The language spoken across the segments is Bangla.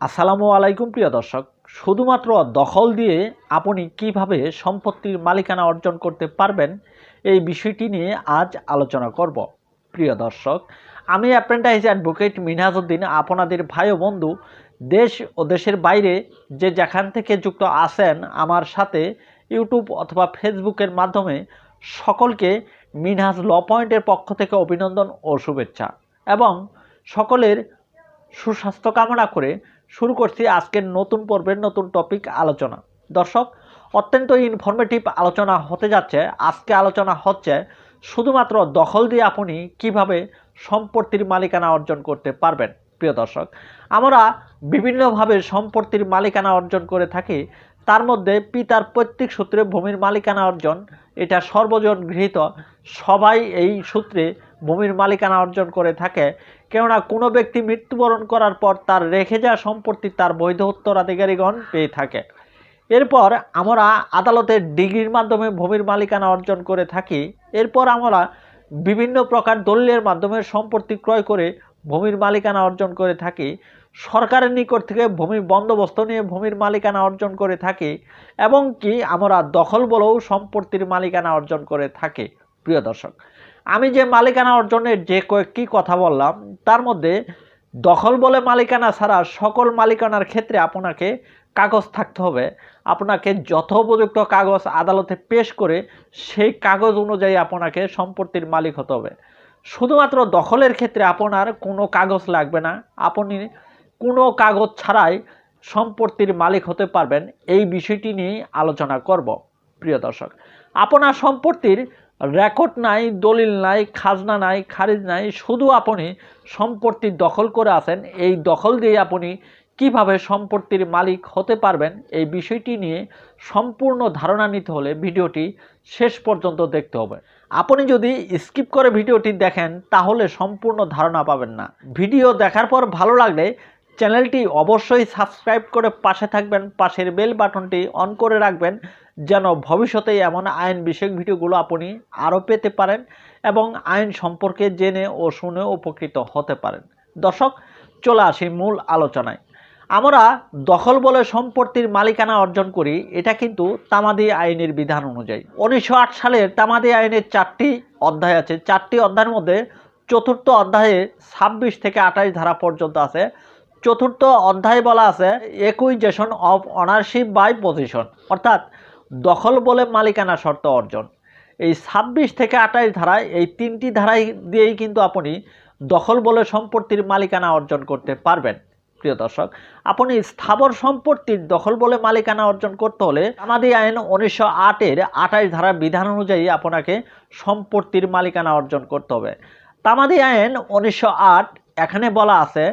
আসসালামু আলাইকুম প্রিয় দর্শক, শুধুমাত্র দখল দিয়ে আপনি কীভাবে সম্পত্তির মালিকানা অর্জন করতে পারবেন এই বিষয়টি নিয়ে আজ আলোচনা করব। প্রিয় দর্শক, আমি অ্যাপ্রেন্টাইজ অ্যাডভোকেট মিনহাজউদ্দিন, আপনাদের ভাই ও বন্ধু, দেশ ও দেশের বাইরে যে যেখান থেকে যুক্ত আছেন আমার সাথে ইউটিউব অথবা ফেসবুকের মাধ্যমে সকলকে মিনহাজ ল পয়েন্টের পক্ষ থেকে অভিনন্দন ও শুভেচ্ছা এবং সকলের সুস্বাস্থ্য কামনা করে শুরু করছি আজকের নতুন পর্বের নতুন টপিক আলোচনা। দর্শক, অত্যন্ত ইনফরমেটিভ আলোচনা হতে যাচ্ছে। আজকে আলোচনা হচ্ছে শুধুমাত্র দখল দিয়ে আপনি কীভাবে সম্পত্তির মালিকানা অর্জন করতে পারবেন। প্রিয় দর্শক, আমরা বিভিন্নভাবে সম্পত্তির মালিকানা অর্জন করে থাকি। তার মধ্যে পিতার পৈতৃক সূত্রে ভূমির মালিকানা অর্জন, এটা সর্বজন গৃহীত। সবাই এই সূত্রে ভূমির মালিকানা অর্জন করে থাকে। কেননা কোনো ব্যক্তি মৃত্যুবরণ করার পর তার রেখে যাওয়া সম্পত্তি তার বৈধ উত্তরাধিকারীগণ পেয়ে থাকে এরপর আমরা আদালতের ডিগ্রির মাধ্যমে ভূমির মালিকানা অর্জন করে থাকি। এরপর আমরা বিভিন্ন প্রকার দলিলের মাধ্যমে সম্পত্তি ক্রয় করে ভূমির মালিকানা অর্জন করে থাকি। সরকারের নিকট থেকে ভূমির বন্দোবস্ত নিয়ে ভূমির মালিকানা অর্জন করে থাকি এবং কি আমরা দখল বলেও সম্পত্তির মালিকানা অর্জন করে থাকি, প্রিয় দর্শক। আমি যে মালিকানা অর্জনের যে কয়েকটি কথা বললাম, তার মধ্যে দখল বলে মালিকানা ছাড়া সকল মালিকানার ক্ষেত্রে আপনাকে কাগজ থাকতে হবে। আপনাকে যথোপযুক্ত কাগজ আদালতে পেশ করে সেই কাগজ অনুযায়ী আপনাকে সম্পত্তির মালিক হতে হবে। শুধুমাত্র দখলের ক্ষেত্রে আপনার কোনো কাগজ লাগবে না। আপনি কোনো কাগজ ছাড়াই সম্পত্তির মালিক হতে পারবেন। এই বিষয়টি নিয়ে আলোচনা করব, প্রিয় দর্শক। আপনার সম্পত্তির রেকর্ড নাই, দলিল নাই, খাজনা নাই, খারিজ নাই, শুধু আপনি সম্পত্তির দখল করে আছেন। এই দখল দিয়ে আপনি কীভাবে সম্পত্তির মালিক হতে পারবেন? এই বিষয়টি নিয়ে সম্পূর্ণ ধারণা নিতে হলে ভিডিওটি শেষ পর্যন্ত দেখতে হবে। আপনি যদি স্কিপ করে ভিডিওটি দেখেন, তাহলে সম্পূর্ণ ধারণা পাবেন না। ভিডিও দেখার পর ভালো লাগলে চ্যানেলটি অবশ্যই সাবস্ক্রাইব করে পাশে থাকবেন। পাশের বেল বাটনটি অন করে রাখবেন। যেন ভবিষ্যতে এমন আইন বিষয়ক ভিডিওগুলো আপনি আরও পেতে পারেন এবং আইন সম্পর্কে জেনে ও শুনে উপকৃত হতে পারেন। দর্শক, চলে আসি মূল আলোচনায়। আমরা দখল বলে সম্পত্তির মালিকানা অর্জন করি, এটা কিন্তু তামাদি আইনের বিধান অনুযায়ী। উনিশশো আট সালের তামাদি আইনের চারটি অধ্যায় আছে। চারটি অধ্যায়ের মধ্যে চতুর্থ অধ্যায়ে ছাব্বিশ থেকে আঠাশ ধারা পর্যন্ত আছে। চতুর্থ অধ্যায় বলা আছে acquisition of ownership by possession অর্থাৎ দখল বলে মালিকানা শর্ত অর্জন। এই ছাব্বিশ থেকে আঠাশ ধারায় এই তিনটি ধারায় দিয়েই কিন্তু আপনি দখল বলে সম্পত্তির মালিকানা অর্জন করতে পারবেন। প্রিয় দর্শক, আপনি স্থাবর সম্পত্তির দখল বলে মালিকানা অর্জন করতে হলে আমাদের আইন উনিশশো আটের আঠাশ ধারার বিধান অনুযায়ী আপনাকে সম্পত্তির মালিকানা অর্জন করতে হবে। তামাদি আইন উনিশশো আট, এখানে বলা আছে,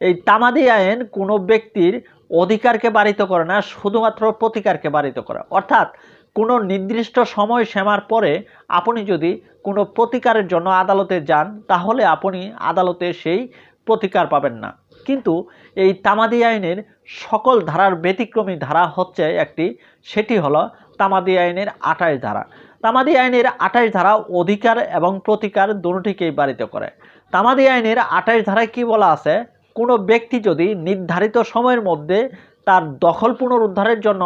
এই তামাদি আইন কোনো ব্যক্তির অধিকারকে বাড়িত করে না, শুধুমাত্র প্রতিকারকে বাড়িত করে। অর্থাৎ কোনো নির্দিষ্ট সময় সীমার পরে আপনি যদি কোনো প্রতিকারের জন্য আদালতে যান, তাহলে আপনি আদালতে সেই প্রতিকার পাবেন না। কিন্তু এই তামাদি আইনের সকল ধারার ব্যতিক্রমী ধারা হচ্ছে একটি, সেটি হলো তামাদি আইনের আঠাশ ধারা। তামাদি আইনের আঠাশ ধারা অধিকার এবং প্রতিকার দুটিকেই বাড়িত করে। তামাদি আইনের আঠাশ ধারায় কি বলা আছে? কোনো ব্যক্তি যদি নির্ধারিত সময়ের মধ্যে তার দখল পুনরুদ্ধারের জন্য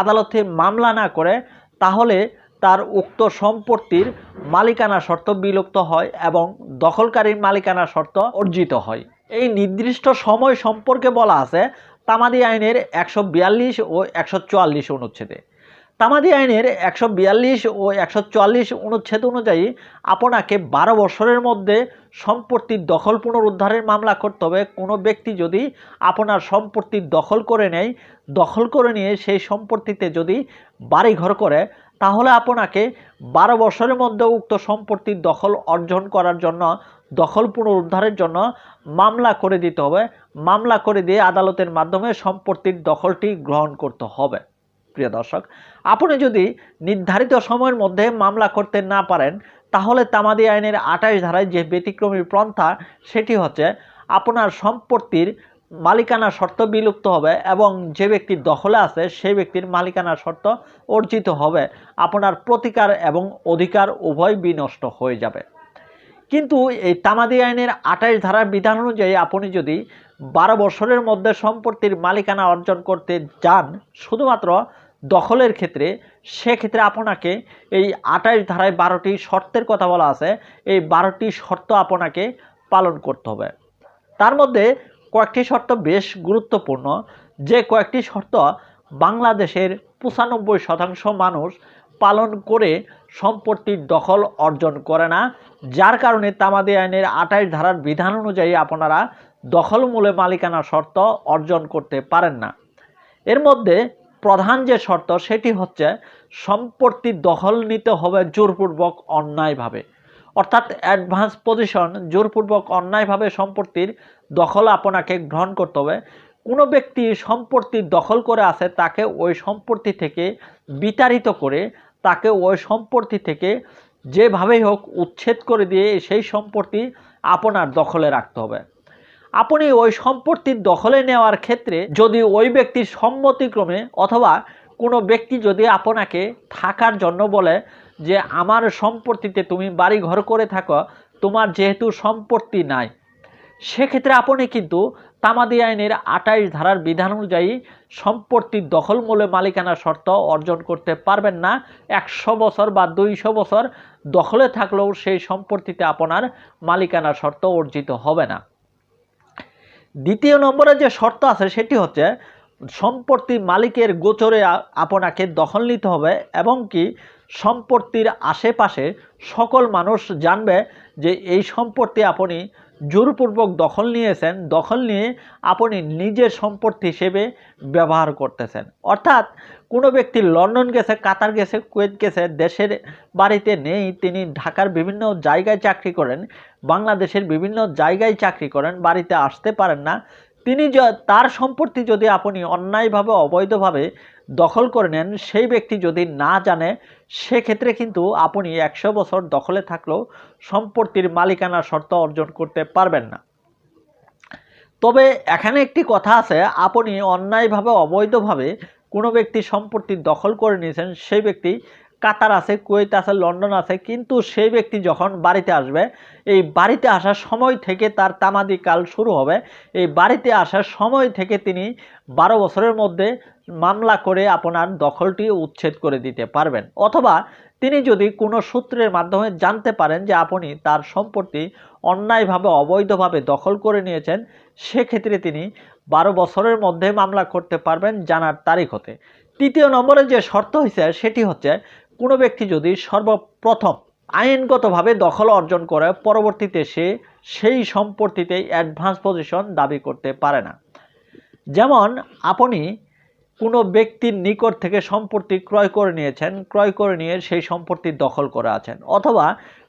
আদালতে মামলা না করে, তাহলে তার উক্ত সম্পত্তির মালিকানা শর্ত বিলুপ্ত হয় এবং দখলকারীর মালিকানা শর্ত অর্জিত হয়। এই নির্দিষ্ট সময় সম্পর্কে বলা আছে তামাদি আইনের একশো বিয়াল্লিশ ও একশো চুয়াল্লিশ অনুচ্ছেদে। তামাদি আইনের একশো বিয়াল্লিশ ও একশো চুয়াল্লিশ অনুচ্ছেদ অনুযায়ী আপনাকে বারো বছরের মধ্যে সম্পত্তির দখল পুনরুদ্ধারের মামলা করতে হবে। কোনো ব্যক্তি যদি আপনার সম্পত্তি দখল করে নেয়, দখল করে নিয়ে সেই সম্পত্তিতে যদি বাড়িঘর করে, তাহলে আপনাকে বারো বছরের মধ্যে উক্ত সম্পত্তির দখল অর্জন করার জন্য, দখল পুনরুদ্ধারের জন্য মামলা করে দিতে হবে। মামলা করে দিয়ে আদালতের মাধ্যমে সম্পত্তির দখলটি গ্রহণ করতে হবে। প্রিয় দর্শক আপনি যদি নির্ধারিত সময়ের মধ্যে মামলা করতে না পারেন, তাহলে তামাদি আইনের আঠাশ ধারায় যে ব্যতিক্রমী পন্থা, সেটি হচ্ছে আপনার সম্পত্তির মালিকানা শর্ত বিলুপ্ত হবে এবং যে ব্যক্তির দখলে আছে, সেই ব্যক্তির মালিকানা শর্ত অর্জিত হবে। আপনার প্রতিকার এবং অধিকার উভয় বিনষ্ট হয়ে যাবে। কিন্তু এই তামাদি আইনের আঠাশ ধারার বিধান অনুযায়ী আপনি যদি বারো বছরের মধ্যে সম্পত্তির মালিকানা অর্জন করতে যান, শুধুমাত্র দখলের ক্ষেত্রে, সেক্ষেত্রে আপনাকে এই আঠাশ ধারায় বারোটি শর্তের কথা বলা আছে। এই বারোটি শর্ত আপনাকে পালন করতে হবে। তার মধ্যে কয়েকটি শর্ত বেশ গুরুত্বপূর্ণ। যে কয়েকটি শর্ত বাংলাদেশের পঁচানব্বই শতাংশ মানুষ পালন করে সম্পত্তির দখল অর্জন করে না, যার কারণে তামাদি আইনের আঠাশ ধারার বিধান অনুযায়ী আপনারা দখলমূলে মালিকানা শর্ত অর্জন করতে পারেন না। এর মধ্যে প্রধান যে শর্ত সেটি হচ্ছে সম্পত্তি দখল নিতে হবে জোরপূর্বক, অন্যায়ভাবে। অর্থাৎ অ্যাডভান্স পজিশন জোরপূর্বক, অন্যায়ভাবে সম্পত্তির দখল আপনাকে গ্রহণ করতে হবে। কোনো ব্যক্তি সম্পত্তি দখল করে আছে, তাকে ওই সম্পত্তি থেকে বিতাড়িত করে, তাকে ওই সম্পত্তি থেকে যেভাবেই হোক উচ্ছেদ করে দিয়ে সেই সম্পত্তি আপনার দখলে রাখতে হবে। আপনি ওই সম্পত্তির দখলে নেওয়ার ক্ষেত্রে যদি ওই ব্যক্তির সম্মতিক্রমে অথবা কোনো ব্যক্তি যদি আপনাকে থাকার জন্য বলে যে, আমার সম্পত্তিতে তুমি বাড়ি ঘর করে থাকো, তোমার যেহেতু সম্পত্তি নাই। সেক্ষেত্রে আপনি কিন্তু তামাদি আইনের আটাইশ ধারার বিধান অনুযায়ী সম্পত্তির দখলমূলে মালিকানা শর্ত অর্জন করতে পারবেন না। একশো বছর বা দুইশো বছর দখলে থাকলেও সেই সম্পত্তিতে আপনার মালিকানা শর্ত অর্জিত হবে না। দ্বিতীয় নম্বরে যে শর্ত আছে সেটি হচ্ছে সম্পত্তি মালিকের গোচরে আপনাকে দখল নিতে হবে এবং কি সম্পত্তির আশেপাশে সকল মানুষ জানবে যে এই সম্পত্তি আপনি জোরপূর্বক দখল নিয়েছেন, দখল নিয়ে আপনি নিজের সম্পত্তি হিসেবে ব্যবহার করতেছেন। অর্থাৎ কোনো ব্যক্তি লন্ডন গেছে, কাতার গেছে, কুয়েত গেছে, দেশের বাড়িতে নেই, তিনি ঢাকার বিভিন্ন জায়গায় চাকরি করেন, বাংলাদেশের বিভিন্ন জায়গায় চাকরি করেন, বাড়িতে আসতে পারেন না, তিনি তার সম্পত্তি যদি আপনি অন্যায়ভাবে, অবৈধভাবে দখল করে নেন, সেই ব্যক্তি যদি না জানে, সেক্ষেত্রে কিন্তু আপনি একশো বছর দখলে থাকলেও সম্পত্তির মালিকানা শর্ত অর্জন করতে পারবেন না। তবে এখানে একটি কথা আছে, আপনি অন্যায়ভাবে, অবৈধভাবে কোনো ব্যক্তি সম্পত্তি দখল করে নিয়েছেন, সেই ব্যক্তি কাতার আছে, কুয়েত আছে, লন্ডন আছে, কিন্তু সেই ব্যক্তি যখন বাড়িতে আসবে, এই বাড়িতে আসার সময় থেকে তার তামাদি কাল শুরু হবে। এই বাড়িতে আসার সময় থেকে তিনি বারো বছরের মধ্যে মামলা করে আপনার দখলটি উচ্ছেদ করে দিতে পারবেন। অথবা তিনি যদি কোনো সূত্রের মাধ্যমে জানতে পারেন যে আপনি তার সম্পত্তি অন্যায়ভাবে, অবৈধভাবে দখল করে নিয়েছেন, সেক্ষেত্রে তিনি বারো বছরের মধ্যে মামলা করতে পারবেন জানার তারিখ হতে। তৃতীয় নম্বরে যে শর্ত হয়েছে, সেটি হচ্ছে কোনো ব্যক্তি যদি সর্বপ্রথম আইনগতভাবে দখল অর্জন করে, পরবর্তীতে সে সেই সম্পত্তিতে অ্যাডভান্স পজিশন দাবি করতে পারে না। যেমন, আপনি কোনো ব্যক্তির নিকট থেকে সম্পত্তি ক্রয় করে নিয়েছেন, ক্রয় করে নিয়ে সেই সম্পত্তি দখল করে আছেন, অথবা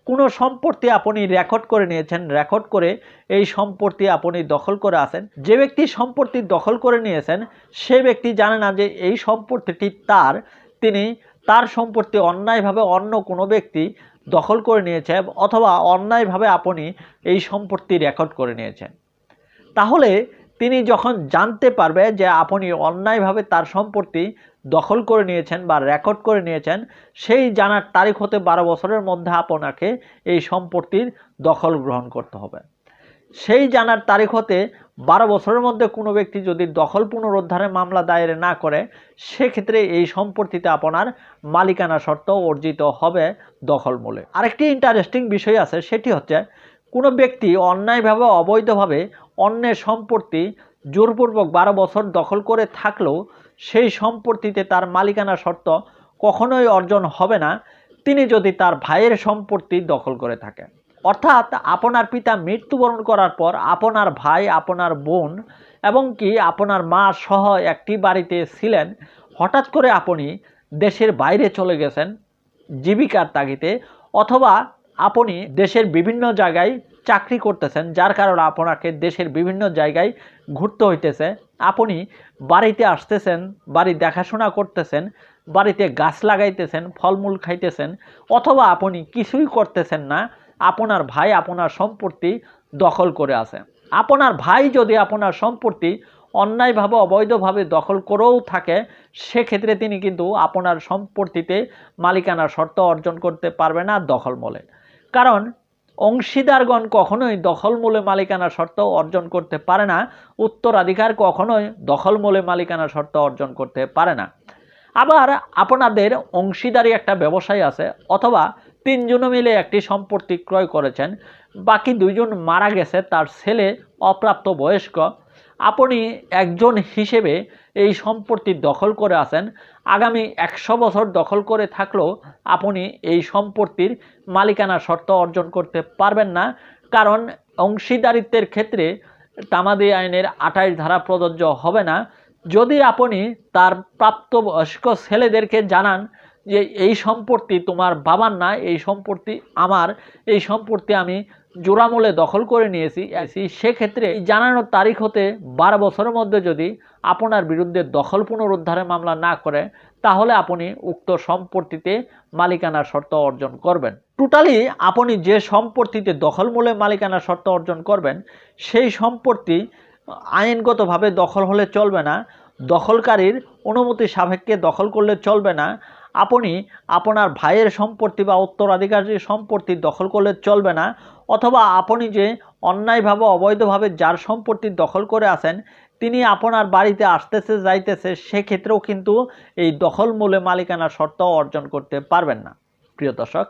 কোনো সম্পত্তি আপনি রেকর্ড করে নিয়েছেন রেকর্ড করে এই সম্পত্তি আপনি দখল করে আছেন, যে ব্যক্তি সম্পত্তি দখল করে নিয়েছেন, সে ব্যক্তি জানে না যে এই সম্পত্তিটি তার, তিনি তার সম্পত্তি অন্যায়ভাবে অন্য কোনো ব্যক্তি দখল করে নিয়েছে অথবা অন্যায়ভাবে আপনি এই সম্পত্তি রেকর্ড করে নিয়েছেন। তাহলে তিনি যখন জানতে পারবে যে আপনি অন্যায়ভাবে তার সম্পত্তি দখল করে নিয়েছেন বা রেকর্ড করে নিয়েছেন, সেই জানার তারিখ হতে বারো বছরের মধ্যে আপনাকে এই সম্পত্তির দখল গ্রহণ করতে হবে। সেই জানার তারিখ হতে বারো বছরের মধ্যে কোনো ব্যক্তি যদি দখল পুনরুদ্ধারের মামলা দায়ের না করে, সেক্ষেত্রে এই সম্পত্তিতে আপনার মালিকানা শর্ত অর্জিত হবে দখল মূলে। আরেকটি ইন্টারেস্টিং বিষয় আছে, সেটি হচ্ছে কোনো ব্যক্তি অন্যায়ভাবে, অবৈধভাবে অন্যের সম্পত্তি জোরপূর্বক বারো বছর দখল করে থাকলেও সেই সম্পত্তিতে তার মালিকানা শর্ত কখনোই অর্জন হবে না। তিনি যদি তার ভাইয়ের সম্পত্তি দখল করে থাকেন। অর্থাৎ আপনার পিতা মৃত্যুবরণ করার পর আপনার ভাই, আপনার বোন এবং কি আপনার মা সহ একটি বাড়িতে ছিলেন। হঠাৎ করে আপনি দেশের বাইরে চলে গেছেন জীবিকার তাগিতে অথবা আপনি দেশের বিভিন্ন জায়গায় চাকরি করতেছেন, যার কারণে আপনাকে দেশের বিভিন্ন জায়গায় ঘুরতে হইতেছে। আপনি বাড়িতে আসতেছেন, বাড়ি দেখাশোনা করতেছেন, বাড়িতে গাছ লাগাইতেছেন, ফলমূল খাইতেছেন, অথবা আপনি কিছুই করতেছেন না। আপনার ভাই আপনার সম্পত্তি দখল করে আছে। আপনার ভাই যদি আপনার সম্পত্তি অন্যায়ভাবে, অবৈধভাবে দখল করেও থাকে, সেক্ষেত্রে তিনি কিন্তু আপনার সম্পত্তিতে মালিকানার শর্ত অর্জন করতে পারবে না দখল বলে কারণ অংশীদারগণ কখনোই দখলমূলে মালিকানা শর্ত অর্জন করতে পারে না, উত্তরাধিকার কখনোই দখলমূলে মালিকানা শর্ত অর্জন করতে পারে না। আবার আপনাদের অংশীদারি একটা ব্যবসায় আছে, অথবা তিনজনে মিলে একটি সম্পত্তি ক্রয় করেছেন। বাকি দুইজন মারা গেছে, তার ছেলে অপ্রাপ্ত বয়স্ক। আপনি একজন হিসেবে এই সম্পত্তি দখল করে আছেন। আগামী একশো বছর দখল করে থাকলেও আপনি এই সম্পত্তির মালিকানা শর্ত অর্জন করতে পারবেন না। কারণ অংশীদারিত্বের ক্ষেত্রে তামাদি আইনের আঠাইশ ধারা প্রযোজ্য হবে না। যদি আপনি তার প্রাপ্তবয়স্ক ছেলেদেরকে জানান যে এই সম্পত্তি তোমার বাবার না, এই সম্পত্তি আমার, এই সম্পত্তি আমি জোড়ামূলে দখল করে নিয়েছি। সেক্ষেত্রে জানানোর তারিখ হতে বারো বছরের মধ্যে যদি আপনার বিরুদ্ধে দখল পুনরুদ্ধারের মামলা না করে, তাহলে আপনি উক্ত সম্পত্তিতে মালিকানার শর্ত অর্জন করবেন। টোটালি আপনি যে সম্পত্তিতে দখলমূলে মালিকানার শর্ত অর্জন করবেন, সেই সম্পত্তি আইনগতভাবে দখল হলে চলবে না, দখলকারীর অনুমতি সাপেক্ষে দখল করলে চলবে না আপনি আপনার ভাইয়ের সম্পত্তি বা উত্তরাধিকারীর সম্পত্তি দখল করলে চলবে না, অথবা আপনি যে অন্যায়ভাবে, অবৈধভাবে যার সম্পত্তি দখল করে আছেন, তিনি আপনার বাড়িতে আসতেছে, যাইতেছে, সেক্ষেত্রেও কিন্তু এই দখল মূলে মালিকানা শর্ত অর্জন করতে পারবেন না। প্রিয় দর্শক,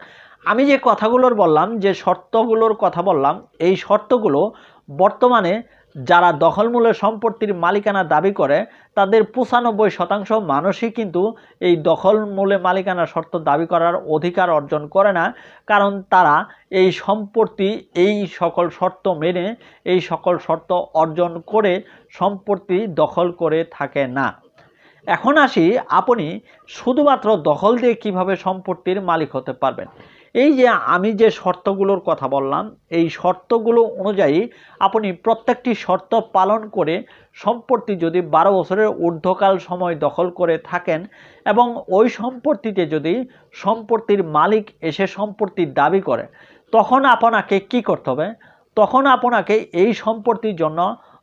আমি যে কথাগুলোর বললাম, যে শর্তগুলোর কথা বললাম, এই শর্তগুলো বর্তমানে যারা দখলমূলের সম্পত্তির মালিকানা দাবি করে, তাদের পঁচানব্বই শতাংশ মানুষই কিন্তু এই দখলমূলে মালিকানা শর্ত দাবি করার অধিকার অর্জন করে না, কারণ তারা এই সম্পত্তি, এই সকল শর্ত মেনে, এই সকল শর্ত অর্জন করে সম্পত্তি দখল করে থাকে না। এখন আসি, আপনি শুধুমাত্র দখল দিয়ে কীভাবে সম্পত্তির মালিক হতে পারবেন? এই যে আমি যে শর্তগুলোর কথা বললাম, এই শর্তগুলো অনুযায়ী আপনি প্রত্যেকটি শর্ত পালন করে সম্পত্তি যদি বারো বছরের ঊর্ধ্বকাল সময় দখল করে থাকেন এবং ওই সম্পত্তিতে যদি সম্পত্তির মালিক এসে সম্পত্তির দাবি করে, তখন আপনাকে কি করতে হবে? তখন আপনাকে এই সম্পত্তির জন্য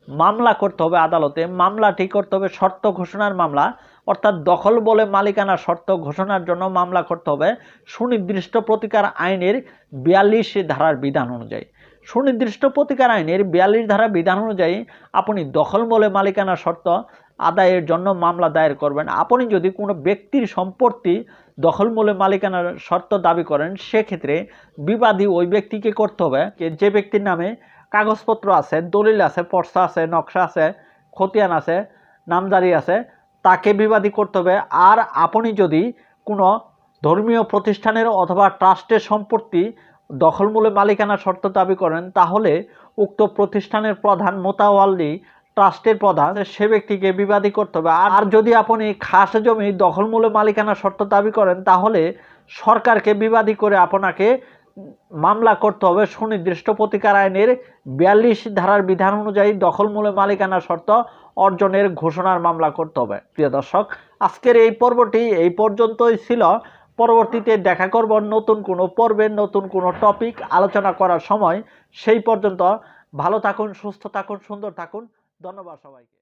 মামলা করতে হবে আদালতে। মামলাটি করতে হবে শর্ত ঘোষণার মামলা। অর্থাৎ দখল বলে মালিকানা শর্ত ঘোষণার জন্য মামলা করতে হবে সুনির্দিষ্ট প্রতিকার আইনের বিয়াল্লিশ ধারার বিধান অনুযায়ী। সুনির্দিষ্ট প্রতিকার আইনের বিয়াল্লিশ ধারা বিধান অনুযায়ী আপনি দখল বলে মালিকানা শর্ত আদায়ের জন্য মামলা দায়ের করবেন। আপনি যদি কোনো ব্যক্তির সম্পত্তি দখল মূলে মালিকানার শর্ত দাবি করেন, সেক্ষেত্রে বিবাদী ওই ব্যক্তিকে করতে হবে। যে ব্যক্তির নামে কাগজপত্র আছে, দলিল আছে পর্সা আছে, নকশা আছে, খতিয়ান আছে, নামজারি আছে তাকে বিবাদী করতে হবে। আর আপনি যদি কোনো ধর্মীয় প্রতিষ্ঠানের অথবা ট্রাস্টের সম্পত্তি দখলমূলে মালিকানা শর্ত দাবি করেন, তাহলে উক্ত প্রতিষ্ঠানের প্রধান মোতাওয়াল্লি ট্রাস্টের প্রধান, সে ব্যক্তিকে বিবাদী করতে হবে। আর যদি আপনি খাস জমি দখলমূলে মালিকানা শর্ত দাবি করেন, তাহলে সরকারকে বিবাদী করে আপনাকে মামলা করতে হবে সুনির্দিষ্ট প্রতিকার আইনের বিয়াল্লিশ ধারার বিধান অনুযায়ী দখলমূলে মালিকানা শর্ত অর্জনের ঘোষণার মামলা করতে হবে। প্রিয় দর্শক, আজকের এই পর্বটি এই পর্যন্তই ছিল। পরবর্তীতে দেখা করব নতুন কোনো পর্বের নতুন কোনো টপিক, আলোচনা করার সময়। সেই পর্যন্ত ভালো থাকুন, সুস্থ থাকুন, সুন্দর থাকুন। ধন্যবাদ সবাইকে।